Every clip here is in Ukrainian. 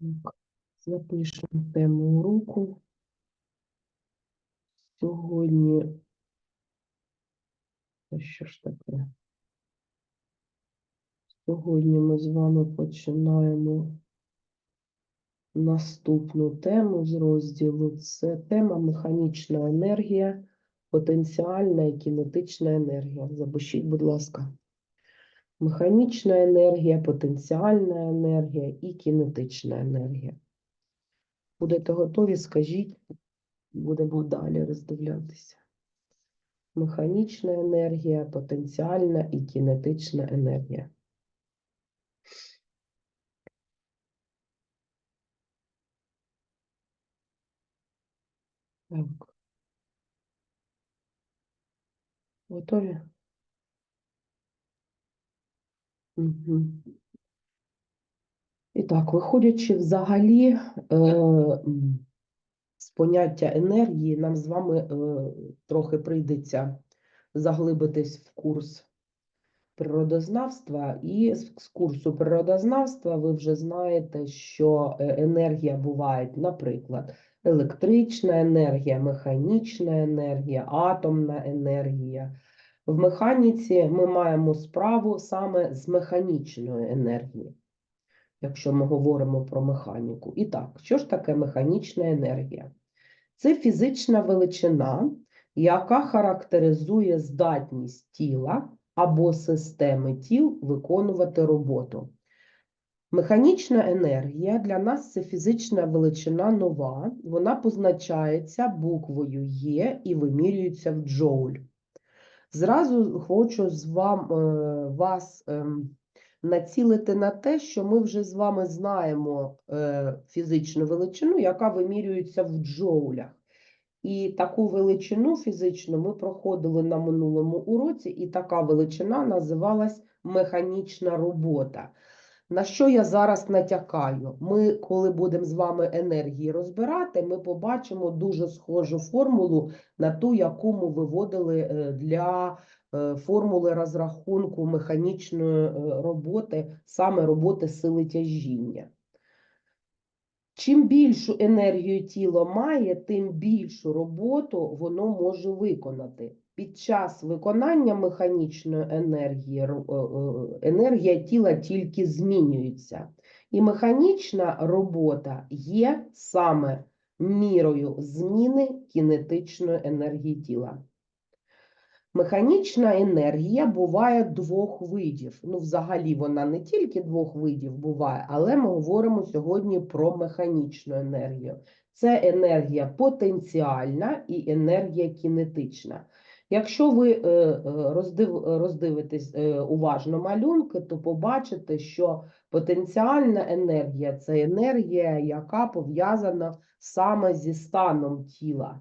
Так, Запишемо тему уроку. Сьогодні. Що ж таке? Сьогодні ми з вами починаємо наступну тему з розділу. Це тема механічна енергія, потенціальна і кінетична енергія. Запишіть, будь ласка. Механічна енергія, потенціальна енергія і кінетична енергія. Будете готові, скажіть, будемо далі роздивлятися. Механічна енергія, потенціальна і кінетична енергія. Так. Готові? І так, виходячи взагалі е, з поняття енергії, нам з вами е, трохи прийдеться заглибитись в курс природознавства. І з з курсу природознавства ви вже знаєте, що е, енергія буває, наприклад, електрична енергія, механічна енергія, атомна енергія. В механіці ми маємо справу саме з механічною енергією, якщо ми говоримо про механіку. І так, що ж таке механічна енергія? Це фізична величина, яка характеризує здатність тіла або системи тіл виконувати роботу. Механічна енергія для нас це фізична величина нова, вона позначається буквою Є і вимірюється в джоуль. Зразу хочу з вам, е, вас ем, націлити на те, що ми вже з вами знаємо е, фізичну величину, яка вимірюється в джоулях. І таку величину фізичну ми проходили на минулому уроці, і така величина називалась механічна робота. На що я зараз натякаю? Ми, коли будемо з вами енергії розбирати, ми побачимо дуже схожу формулу на ту, яку ми виводили е, для е, формули розрахунку механічної е, роботи, саме роботи сили тяжіння. Чим більшу енергію тіло має, тим більшу роботу воно може виконати. Під час виконання механічної енергії е, е, енергія тіла тільки змінюється. І механічна робота є саме мірою зміни кінетичної енергії тіла. Механічна енергія буває двох видів. Ну, взагалі, вона не тільки двох видів буває, але ми говоримо сьогодні про механічну енергію. Це енергія потенціальна і енергія кінетична. Якщо ви е, е, роздив, роздивитесь е, уважно малюнки, то побачите, що потенціальна енергія це енергія, яка пов'язана саме зі станом тіла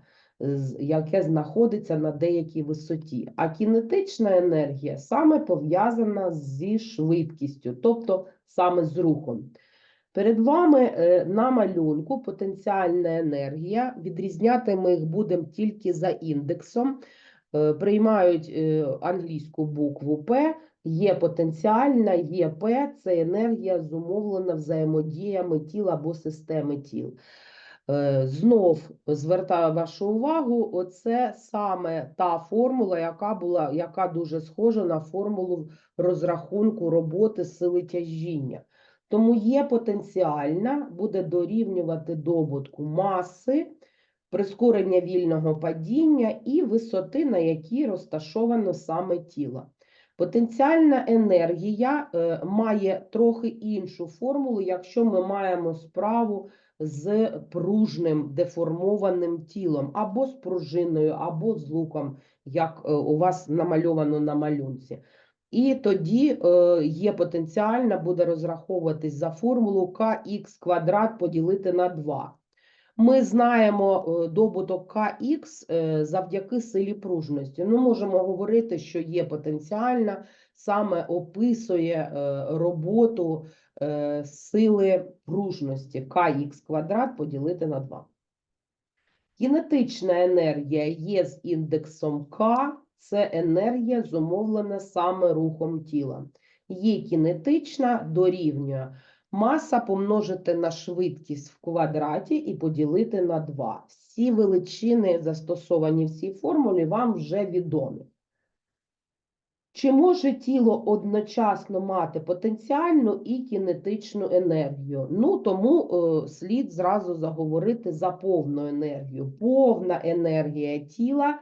яке знаходиться на деякій висоті. А кінетична енергія саме пов'язана зі швидкістю, тобто саме з рухом. Перед вами е, на малюнку потенціальна енергія. Відрізняти ми їх будемо тільки за індексом. Е, Приймають е, англійську букву П. Є потенціальна, є П, це енергія зумовлена взаємодіями тіл або системи тіл. Е, Знов звертаю вашу увагу, оце саме та формула, яка була, яка дуже схожа на формулу розрахунку роботи сили тяжіння. Тому є потенціальна, буде дорівнювати добутку маси, прискорення вільного падіння і висоти, на якій розташовано саме тіло. Потенціальна енергія е, має трохи іншу формулу, якщо ми маємо справу пружним деформованим тілом, або з пружиною, або з луком, як е, у вас намальовано на малюнці. І тоді е, є потенціальна, буде розраховуватись за формулу КХ квадрат поділити на 2. Ми знаємо е, добуток kx е, завдяки силі пружності. Ну, можемо говорити, що є потенціальна, саме описує е, роботу сили пружності kx квадрат поділити на 2. Кінетична енергія є з індексом К, це енергія зумовлена саме рухом тіла. Є кінетична дорівнює Маса помножити на швидкість в квадраті і поділити на 2. Всі величини, застосовані в цій формулі, вам вже відомі. Чи може тіло одночасно мати потенціальну і кінетичну енергію? Ну, тому е, слід зразу заговорити за повну енергію. Повна енергія тіла,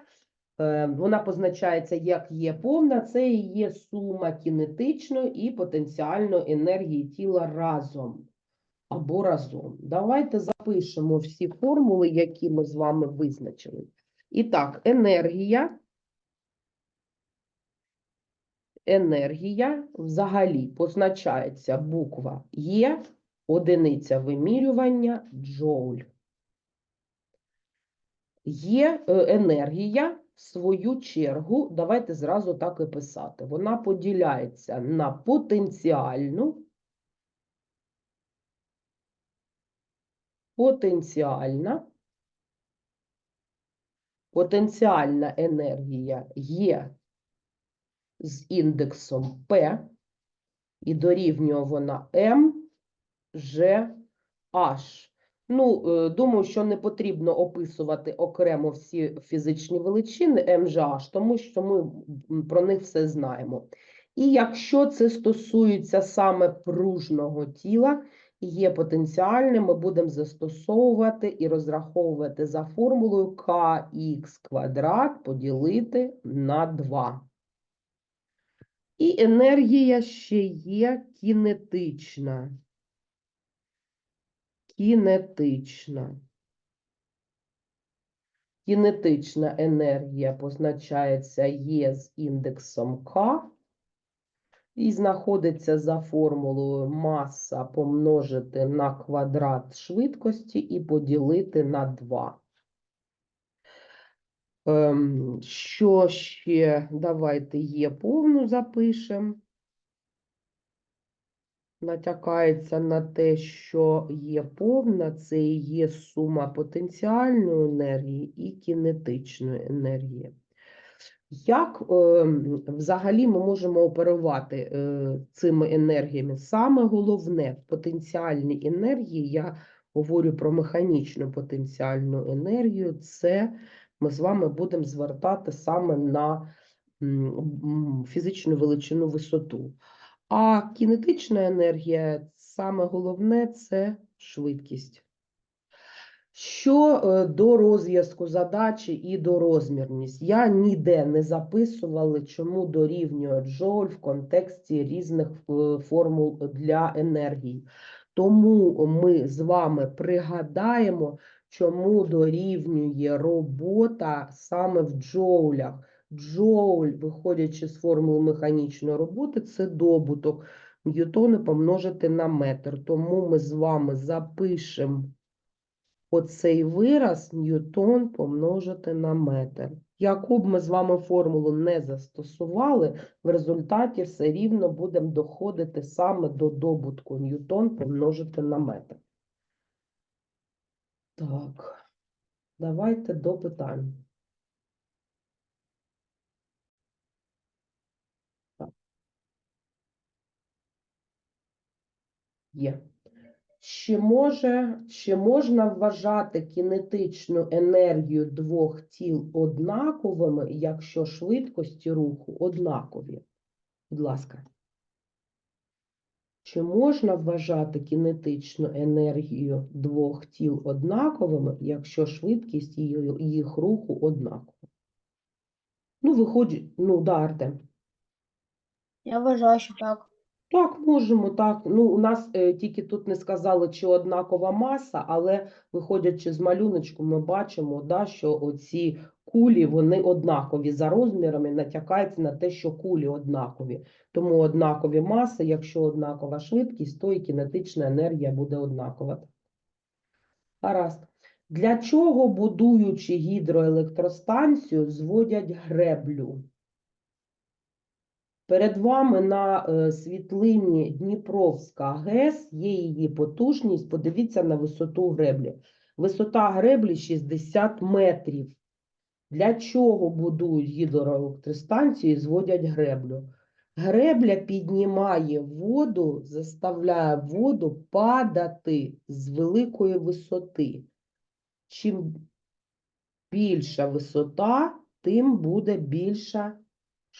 вона позначається як є повна, це і є сума кінетичної і потенціальної енергії тіла разом. Або разом. Давайте запишемо всі формули, які ми з вами визначили. І так, енергія енергія взагалі позначається буква Є, одиниця вимірювання джоуль. Є е, енергія, свою чергу, давайте зразу так і писати. Вона поділяється на потенціальну, потенціальна, потенціальна енергія є з індексом P, і дорівнює вона M, G, H. Ну, е, думаю, що не потрібно описувати окремо всі фізичні величини H, тому що ми про них все знаємо. І якщо це стосується саме пружного тіла, є потенціальне, ми будемо застосовувати і розраховувати за формулою kx квадрат поділити на 2. І енергія ще є кінетична. Кінетична. Кінетична енергія позначається Є з індексом К і знаходиться за формулою маса помножити на квадрат швидкості і поділити на 2. Ем, Що ще? Давайте є повну запишемо. Натякається на те, що є повна, це і є сума потенціальної енергії і кінетичної енергії. Як ем, взагалі ми можемо оперувати е, цими енергіями? Саме головне в потенціальній енергії, я говорю про механічну потенціальну енергію, це ми з вами будемо звертати саме на фізичну величину висоту. А кінетична енергія, саме головне це швидкість. Що е, до розв'язку задачі і до розмірність, я ніде не записувала, чому дорівнює джоуль в контексті різних е, формул для енергії. Тому ми з вами пригадаємо, чому дорівнює робота саме в джоулях. Джоуль, виходячи з формули механічної роботи, це добуток. Ньютони помножити на метр. Тому ми з вами запишемо оцей вираз ньютон помножити на метр. Яку б ми з вами формулу не застосували, в результаті все рівно будемо доходити саме до добутку ньютон помножити на метр. Так, давайте до питань. Є. Чи може, чи можна вважати кінетичну енергію двох тіл однаковими, якщо швидкості руху однакові? Будь ласка. Чи можна вважати кінетичну енергію двох тіл однаковими, якщо швидкість їх руху однакова? Ну, виходить, ну, да, Артем. Я вважаю, що так. Так, можемо, так. Ну, у нас е, тільки тут не сказали, чи однакова маса, але виходячи з малюночку, ми бачимо, да, що оці кулі, вони однакові за розмірами, натякається на те, що кулі однакові. Тому однакові маси, якщо однакова швидкість, то і кінетична енергія буде однакова. Гаразд. Для чого, будуючи гідроелектростанцію, зводять греблю? Перед вами на е, світлині Дніпровська ГЕС є її потужність. Подивіться на висоту греблі. Висота греблі 60 метрів. Для чого будують гідроелектростанцію і зводять греблю? Гребля піднімає воду, заставляє воду падати з великої висоти. Чим більша висота, тим буде більша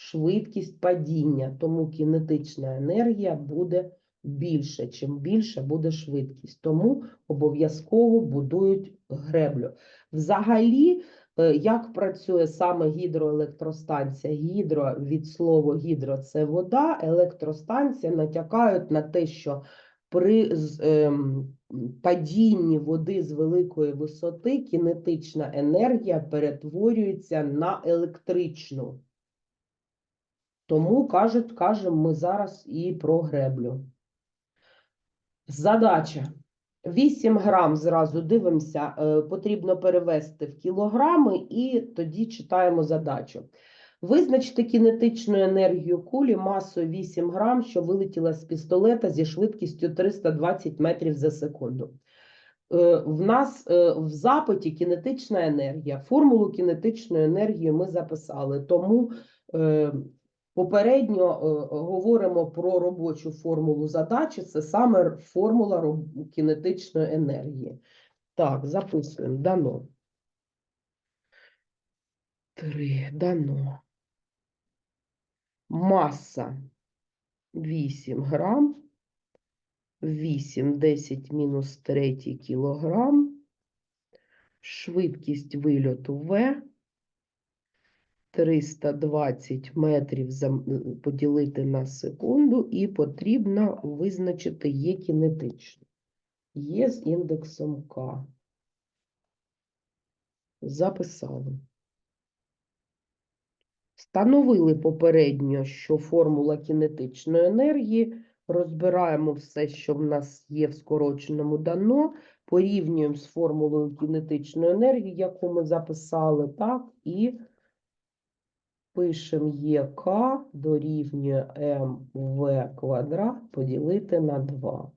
швидкість падіння, тому кінетична енергія буде більше. Чим більша буде швидкість. Тому обов'язково будують греблю. Взагалі, е, як працює саме гідроелектростанція? Гідро від слова гідро це вода, електростанція натякають на те, що при ем, падінні води з великої висоти кінетична енергія перетворюється на електричну. Тому кажуть, кажемо ми зараз і про греблю. Задача. 8 грам зразу дивимося, е, потрібно перевести в кілограми і тоді читаємо задачу. Визначте кінетичну енергію кулі масою 8 грам, що вилетіла з пістолета зі швидкістю 320 метрів за секунду. Е, В нас е, в запиті кінетична енергія. Формулу кінетичної енергії ми записали, тому попередньо е, говоримо про робочу формулу задачі. Це саме формула кінетичної енергії. Так, записуємо. Дано. Три. Дано. Маса 8 грам. 8, 10 мінус 3 кілограм. Швидкість вильоту В. 320 метрів поділити на секунду, і потрібно визначити Є кінетично. Є з індексом К. Записали. Встановили попередньо, що формула кінетичної енергії. Розбираємо все, що в нас є в скороченому дано, порівнюємо з формулою кінетичної енергії, яку ми записали, так, і пишемо ЄК дорівнює МВ квадрат поділити на 2.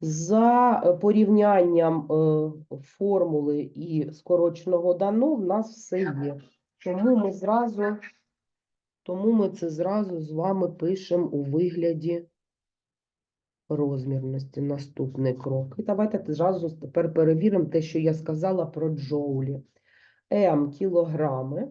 За порівнянням е, формули і скороченого дано в нас все є. Тому ми зразу, тому ми це зразу з вами пишемо у вигляді розмірності. Наступний крок. І давайте зразу тепер перевіримо те, що я сказала про джоулі. М кілограми.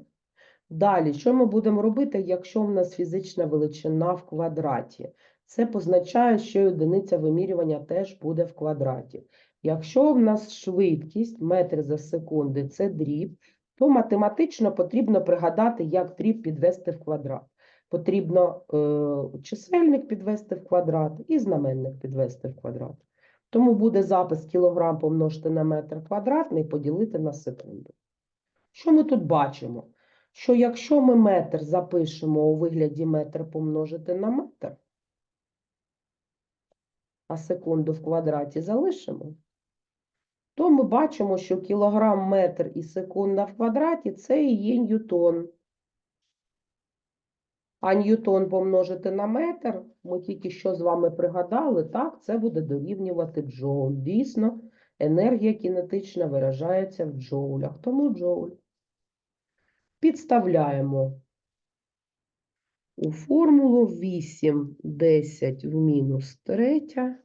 Далі, що ми будемо робити, якщо в нас фізична величина в квадраті? Це позначає, що одиниця вимірювання теж буде в квадраті. Якщо в нас швидкість метр за секунди це дріб, то математично потрібно пригадати, як дріб підвести в квадрат. Потрібно е, чисельник підвести в квадрат і знаменник підвести в квадрат. Тому буде запис кілограм помножити на метр квадратний поділити на секунду. Що ми тут бачимо? Що якщо ми метр запишемо у вигляді метр помножити на метр, а секунду в квадраті залишимо, то ми бачимо, що кілограм, метр і секунда в квадраті це і є ньютон. А ньютон помножити на метр, ми тільки що з вами пригадали, так, це буде дорівнювати джоуль. Дійсно, енергія кінетична виражається в джоулях, тому джоуль. Підставляємо у формулу 8, 10 в мінус третя.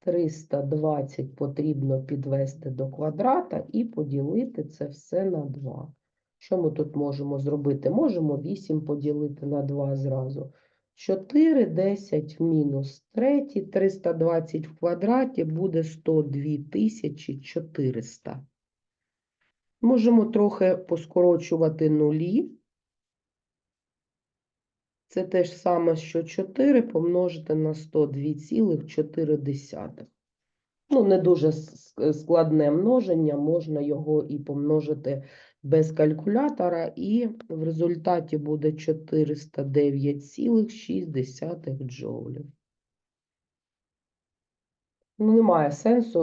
320 потрібно підвести до квадрата і поділити це все на 2. Що ми тут можемо зробити? Можемо 8 поділити на 2 зразу. 4, 10 в мінус 3, 320 в квадраті буде 102 400. Можемо трохи поскорочувати нулі. Це те ж саме, що 4 помножити на 102,4. Ну, не дуже складне множення, можна його і помножити без калькулятора, і в результаті буде 409,6 джоулів. Ну, немає сенсу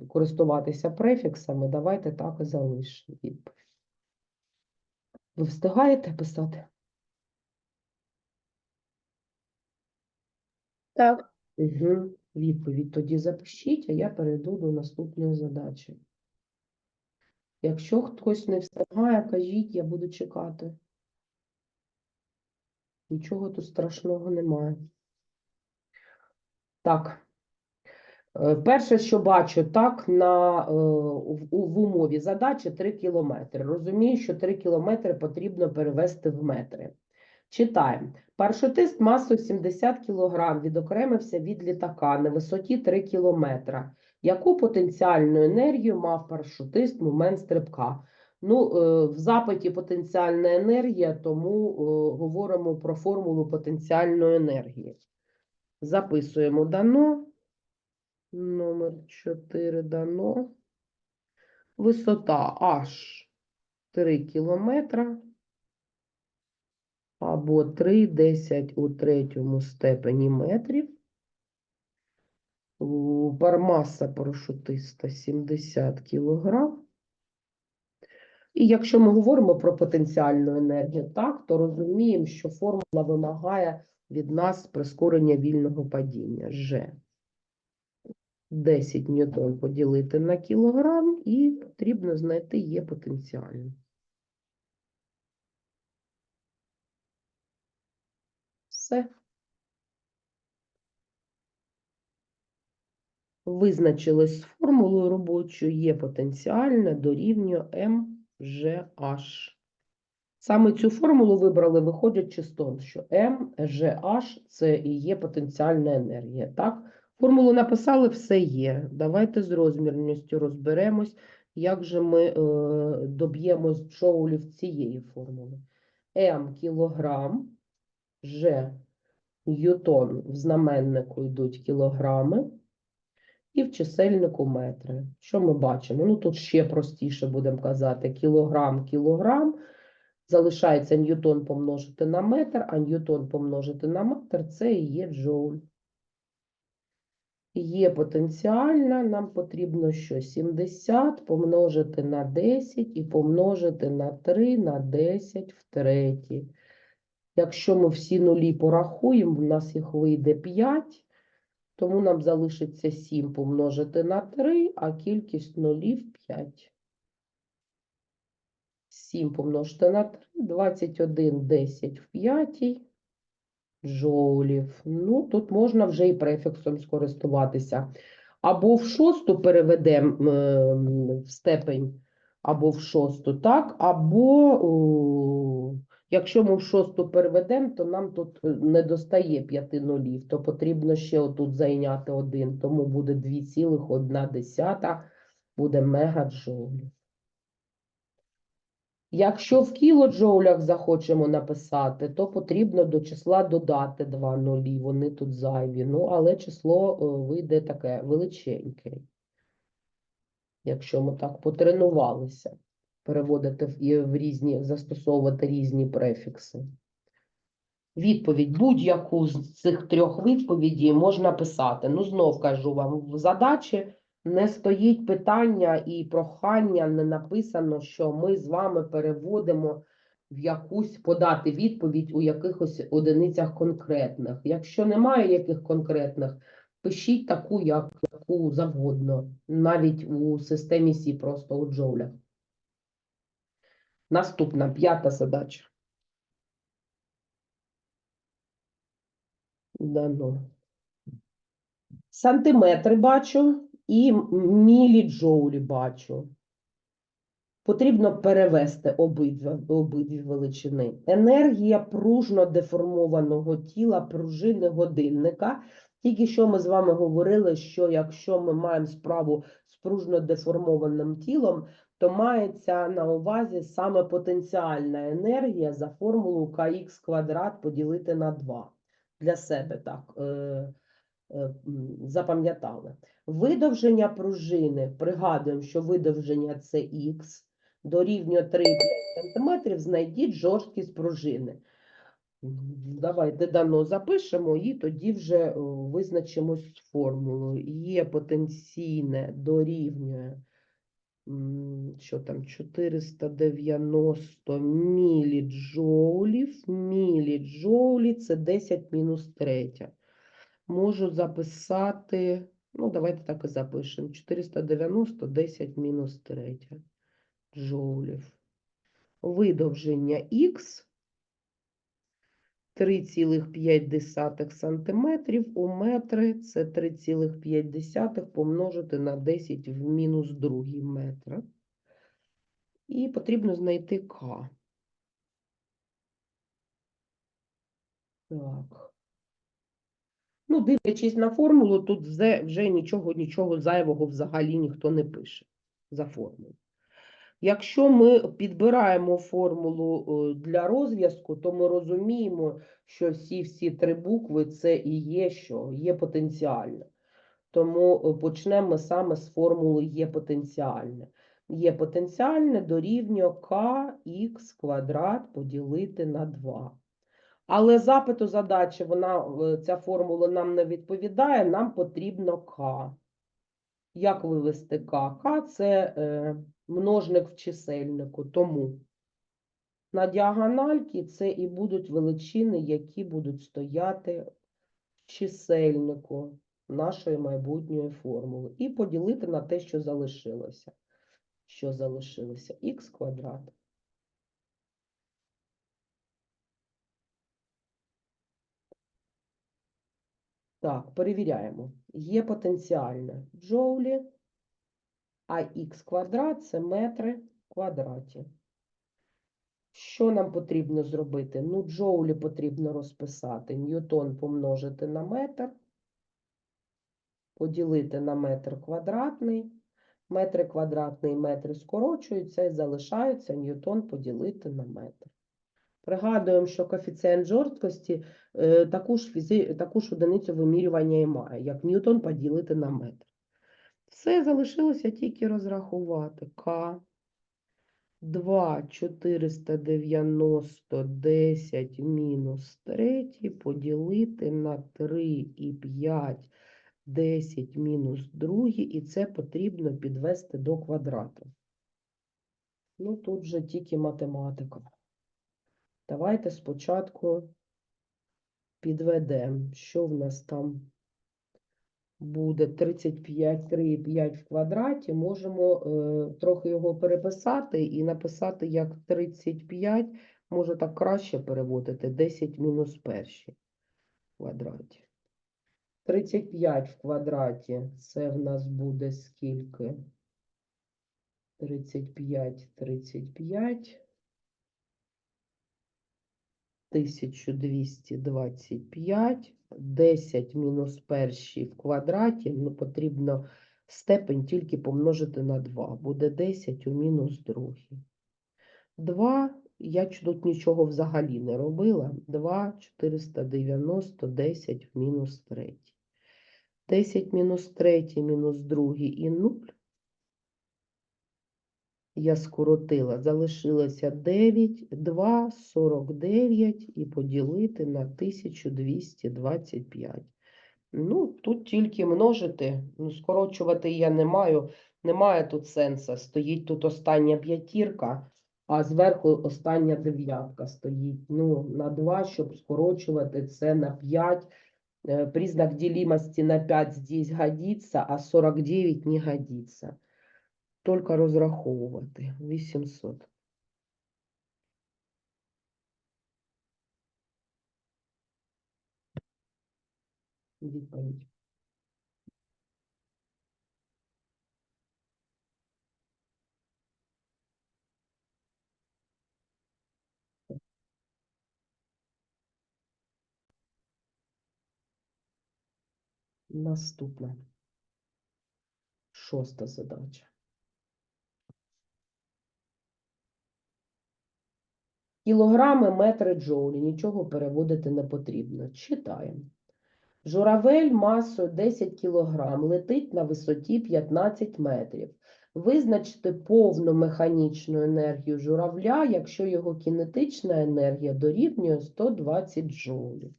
е, користуватися префіксами, давайте так і залишимо. Ви встигаєте писати? Так, Угу. Відповідь тоді запишіть, а я перейду до наступної задачі. Якщо хтось не встигає, кажіть, я буду чекати. Нічого тут страшного немає. Так. Е, Перше, що бачу, так, на, е, в, у- в умові задачі 3 кілометри. Розумію, що 3 кілометри потрібно перевести в метри. Читаємо. Парашутист масою 70 кг відокремився від літака на висоті 3 км. Яку потенціальну енергію мав парашутист в момент стрибка? Ну, е, в запиті потенціальна енергія, тому е, говоримо про формулу потенціальної енергії. Записуємо дано. Номер 4 дано. Висота аж 3 кілометра. Або 3, 10 у третьому степені метрів. Пармаса парашутиста 70 кілограм. І якщо ми говоримо про потенціальну енергію, так, то розуміємо, що формула вимагає від нас прискорення вільного падіння. Ж. 10 ньютон поділити на кілограм, і потрібно знайти є потенціальну. Все. Визначились з формулою робочою, є потенціальне дорівнює МЖH. Саме цю формулу вибрали, виходячи з того, що МЖH – це і є потенціальна енергія. Так? Формулу написали, все є. Давайте з розмірністю розберемось, як же ми е, доб'ємось джоулів цієї формули. М кілограм, Ж ньютон в знаменнику йдуть кілограми, і в чисельнику метри. Що ми бачимо? Ну тут ще простіше будемо казати: кілограм, кілограм. Залишається ньютон помножити на метр, а ньютон помножити на метр це і є джоуль. Є потенціальна, нам потрібно що? 70 помножити на 10 і помножити на 3 на 10 в третій. Якщо ми всі нулі порахуємо, в нас їх вийде 5, тому нам залишиться 7 помножити на 3, а кількість нулів 5. 7 помножити на 3, 21, 10 в п'ятій джоулів. Ну, тут можна вже і префіксом скористуватися. Або в шосту переведемо ем, в степень, або в шосту, так, або о, якщо ми в шосту переведемо, то нам тут е, не достає 5 нулів, то потрібно ще отут зайняти один, тому буде 2,1 буде мегаджоулів. Якщо в кілоджоулях захочемо написати, то потрібно до числа додати два нулі, вони тут зайві. Ну, але число е, вийде таке величеньке. Якщо ми так потренувалися, переводити в, в різні, застосовувати різні префікси. Відповідь будь-яку з цих трьох відповідей можна писати. Ну, знов кажу вам, в задачі не стоїть питання і прохання не написано, що ми з вами переводимо в якусь подати відповідь у якихось одиницях конкретних. Якщо немає яких конкретних, пишіть таку, як, яку завгодно, навіть у системі Сі, просто у джоулях. Наступна п'ята задача. Дано. Сантиметри бачу і м- міліджоулі бачу. Потрібно перевести обидві, обидві величини. Енергія пружно деформованого тіла пружини годинника. Тільки що ми з вами говорили, що якщо ми маємо справу з пружно деформованим тілом, то мається на увазі саме потенціальна енергія за формулу kx квадрат поділити на 2. Для себе так е, запам'ятали. Видовження пружини, пригадуємо, що видовження це х, дорівнює 3,5 см, знайдіть жорсткість пружини. Давайте дано запишемо і тоді вже о, визначимось з формулою. Є потенційне дорівнює, що там, 490 міліджоулів. Міліджоулі – це 10 мінус 3 можу записати, ну, давайте так і запишемо. 490, 10 мінус 3 джоулів. Видовження х 3,5 сантиметрів у метри це 3,5 помножити на 10 в мінус другий метр. І потрібно знайти К. Так. Ну, дивлячись на формулу, тут вже, вже нічого, нічого зайвого взагалі ніхто не пише за формулу. Якщо ми підбираємо формулу е, для розв'язку, то ми розуміємо, що всі всі три букви це і є що? Є потенціальне. Тому е, почнемо саме з формули є потенціальне. Є потенціальне дорівнює kx квадрат поділити на 2. Але запиту задачі, вона, ця формула нам не відповідає, нам потрібно k. Як вивести k? k – це е, множник в чисельнику, тому на діагональці це і будуть величини, які будуть стояти в чисельнику нашої майбутньої формули. І поділити на те, що залишилося. Що залишилося? х квадрат. Так, перевіряємо. Є потенціальне джоулі, а х квадрат це метри квадраті. Що нам потрібно зробити? Ну, джоулі потрібно розписати. Ньютон помножити на метр, поділити на метр квадратний. Метри квадратний і метри скорочуються і залишаються ньютон поділити на метр. Пригадуємо, що коефіцієнт жорсткості е, таку ж, фізи... таку ж одиницю вимірювання і має, як ньютон поділити на метр. Все залишилося тільки розрахувати. К 2 490 10 мінус 3 поділити на 3 і 5 10 мінус 2, і це потрібно підвести до квадрату. Ну, тут же тільки математика. Давайте спочатку підведемо, що в нас там буде 35, 3,5 в квадраті. Можемо е, трохи його переписати і написати як 35, може так краще переводити, 10 мінус перші в квадраті. 35 в квадраті, це в нас буде скільки? 35, 35. 1225, 10 мінус перший в квадраті, ну, потрібно степень тільки помножити на 2. Буде 10 у мінус другий. 2, я тут нічого взагалі не робила. 2, 490, 10 в мінус 3. 10 мінус 3, мінус 2 і 0. Я скоротила, залишилося 9, 2, 49 і поділити на 1225. Ну, тут тільки множити, ну, скорочувати я не маю, немає тут сенсу. Стоїть тут остання п'ятірка, а зверху остання дев'ятка стоїть. Ну, на 2, щоб скорочувати це на 5. Э, Признак делимости на 5 здесь годится, а 49 не годится. Только розраховувати. 800. Відповідь. Наступна. Шоста задача. Кілограми, метри, джоулі. Нічого переводити не потрібно. Читаємо. Журавель масою 10 кг летить на висоті 15 метрів. Визначте повну механічну енергію журавля, якщо його кінетична енергія дорівнює 120 джоулів.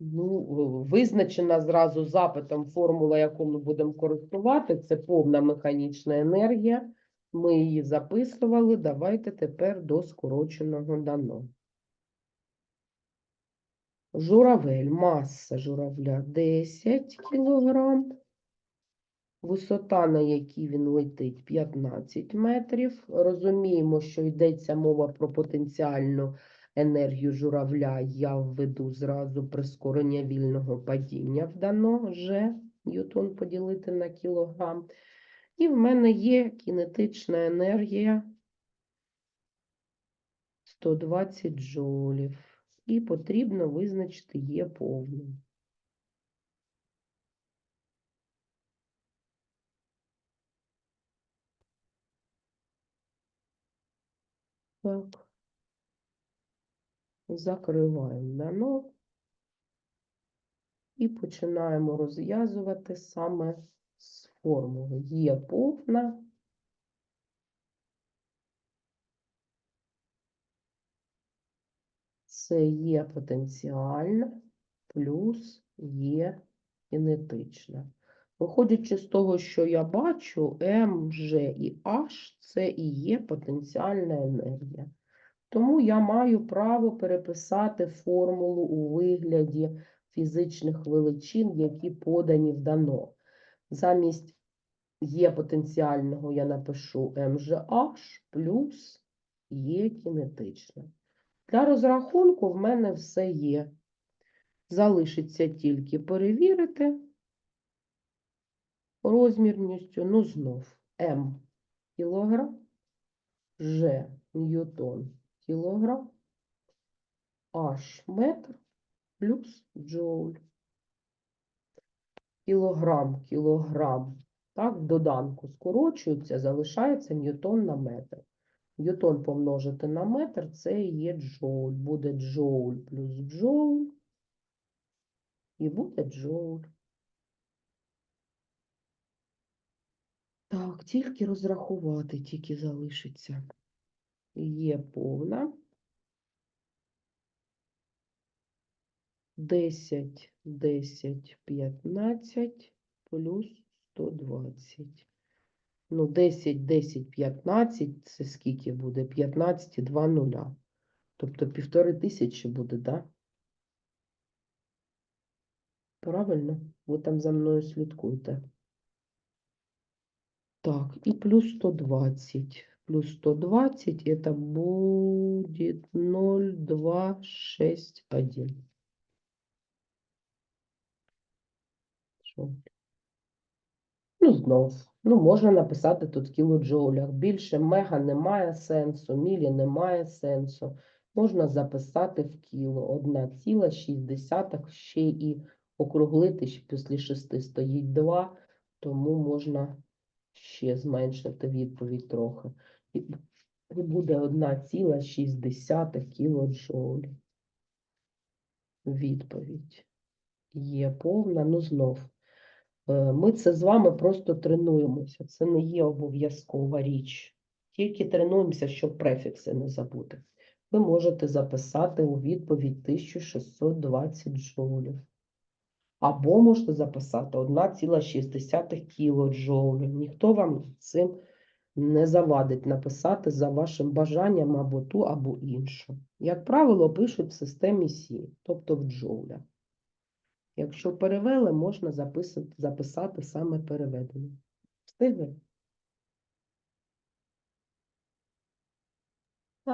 Ну, е, визначена зразу запитом формула, яку ми будемо користувати, це повна механічна енергія. Ми її записували. Давайте тепер до скороченого дано. Журавель, маса журавля 10 кг, висота, на якій він летить 15 метрів. Розуміємо, що йдеться мова про потенціальну енергію журавля, я введу зразу прискорення вільного падіння вдано G, ньютон поділити на кілограм. І в мене є кінетична енергія 120 джоулів. І потрібно визначити Є повну. Так. Закриваємо дано. І починаємо розв'язувати саме формули. Є повна. Це є потенціальна плюс є кінетична. Виходячи з того, що я бачу, М, Ж і H – це і є потенціальна енергія. Тому я маю право переписати формулу у вигляді фізичних величин, які подані в дано. Замість є потенціального я напишу МЖH плюс є кінетична. Для розрахунку в мене все є. Залишиться тільки перевірити розмірністю. Ну, знов М кілограм, Ж ньютон кілограм, H метр плюс джоуль. Кілограм, кілограм. Так, доданку скорочується, залишається ньютон на метр. Ньютон помножити на метр – це є джоуль. Буде джоуль плюс джоуль. І буде джоуль. Так, тільки розрахувати, тільки залишиться. Є повна. 10, 10, 15 плюс 120. Ну, 10, 10, 15 – це скільки буде? 15 і 2 нуля. Тобто півтори тисячі буде, да? Правильно? Ви там за мною слідкуйте. Так, и плюс 120. Плюс 120 это будет 0,261. Що? Ну, знов. Ну, можна написати тут кілоджоулях. Більше мега немає сенсу, мілі немає сенсу. Можна записати в кіло. 1,6, ще і округлити, ще після 6 стоїть 2, тому можна ще зменшити відповідь трохи. І буде 1,6 кілоджоуль. Відповідь є повна, ну знов. Е, Ми це з вами просто тренуємося. Це не є обов'язкова річ. Тільки тренуємося, щоб префікси не забути. Ви можете записати у відповідь 1620 джоулів. Або можете записати 1,6 кілоджоулів. Ніхто вам цим не завадить написати за вашим бажанням або ту, або іншу. Як правило, пишуть в системі Сі, тобто в джоулях. Якщо перевели, можна записати, записати саме переведення. Встигли?